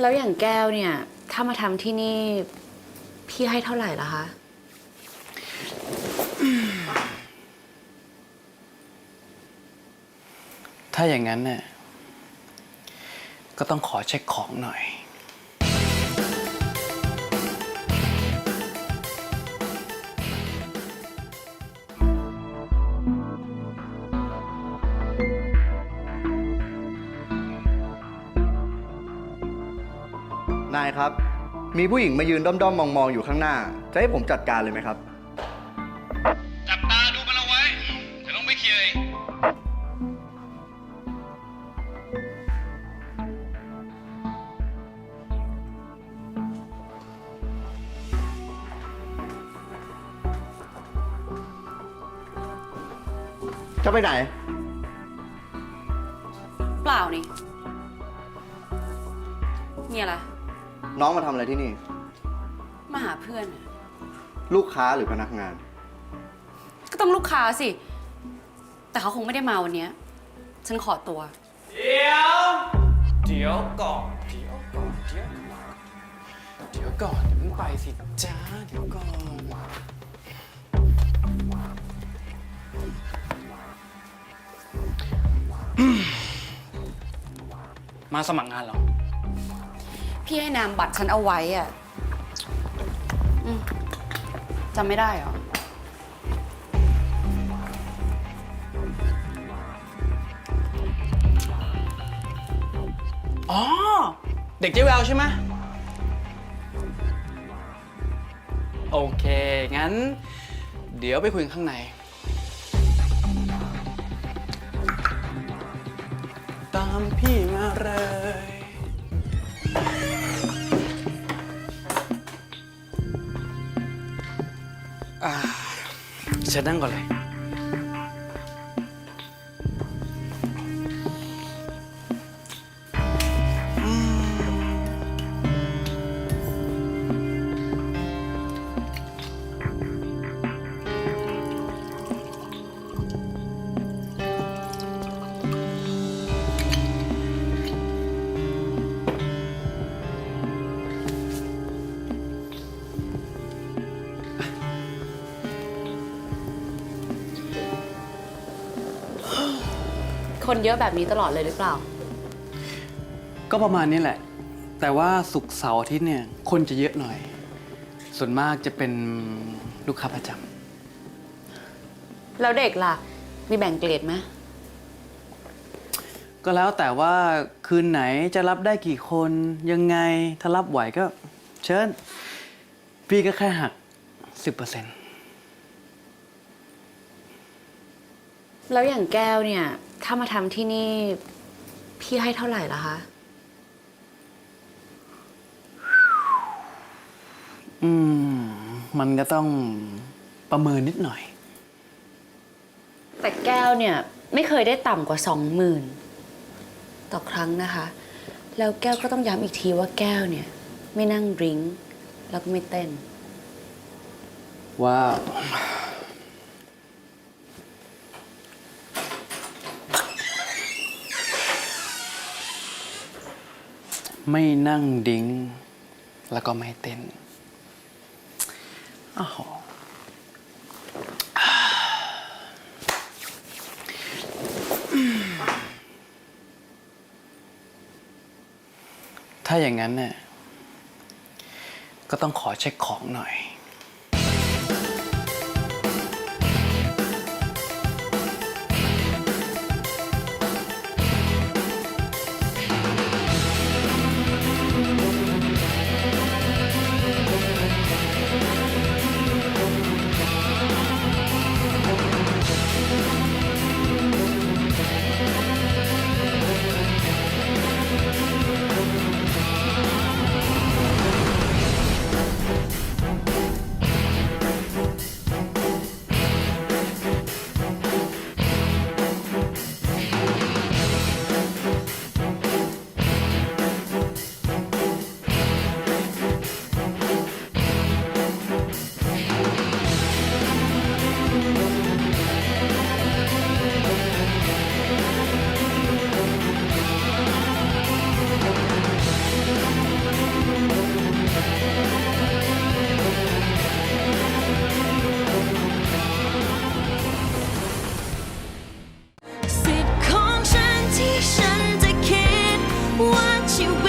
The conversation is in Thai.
แล้วอย่างแก้วเนี่ย ถ้ามาทำที่นี่ พี่ให้เท่าไหร่ละคะ ถ้าอย่างนั้นเนี่ยก็ต้องขอเช็คของหน่อยายครับ มีผู้หญิงมายืนด้อมๆมองๆอยู่ข้างหน้า จะให้ผมจัดการเลยไหมครับ จับตาดูมันเอาไว้จะต้องไม่เคลียร์เองจะไปไหน เปล่านี่มีอะไร น้องมาทำอะไรที่นี่ มาหาเพื่อนอะลูกค้าหรือพนักงาน ก็ต้องลูกค้าสิ แต่เขาคงไม่ได้มาวันเนี้ยฉันขอตัว เดี๋ยว เดี๋ยวก่อน เดี๋ยวก่อน เดี๋ยวก่อนเดี๋ยวก่อนอย่าเพิ่งไปสิจ้าเดี๋ยวก่อน มาสมัครงานเหรอ พี่ให้นามบัตรฉันเอาไว้อะอืมจำไม่ได้เหรอ อ๋อ เด็กเจ๊แววใช่ไหมโอเค งั้น เดี๋ยวไปคุยกันข้างในตามพี่มาเลย อ่าเชิ คนเยอะแบบนี้ตลอดเลยหรือเปล่า ก็ประมาณนี้แหละ แต่ว่าศุกร์เสาร์อาทิตย์เนี่ย คนจะเยอะหน่อย ส่วนมากจะเป็นลูกค้าประจแล้วเด็กล่ะ มีแบ่งเกรดไหมำก็แล้วแต่ว่าคืนไหนจะรับได้กี่คนยังไงถ้ารับไหวก็ เชิญ พี่ก็แค่หัก 10%แล้วอย่างแก้วเนี่ย ถ้ามาทำที่นี่ พี่ให้เท่าไหร่ละคะ อืม มันก็ต้องประเมินนิดหน่อย แต่แก้วเนี่ย ไม่เคยได้ต่ำกว่าสองหมื่นต่อครั้งนะคะ แล้วแก้วก็ต้องย้ำอีกทีว่าแก้วเนี่ย ไม่นั่งดริงก์แล้วก็ไม่เต้น ว้าว ไม่นั่งดิ้ง แล้วก็ไม่เต้นอ้าวถ้าอย่างนั้นเนี่ยก็ต้องขอเช็คของหน่อย you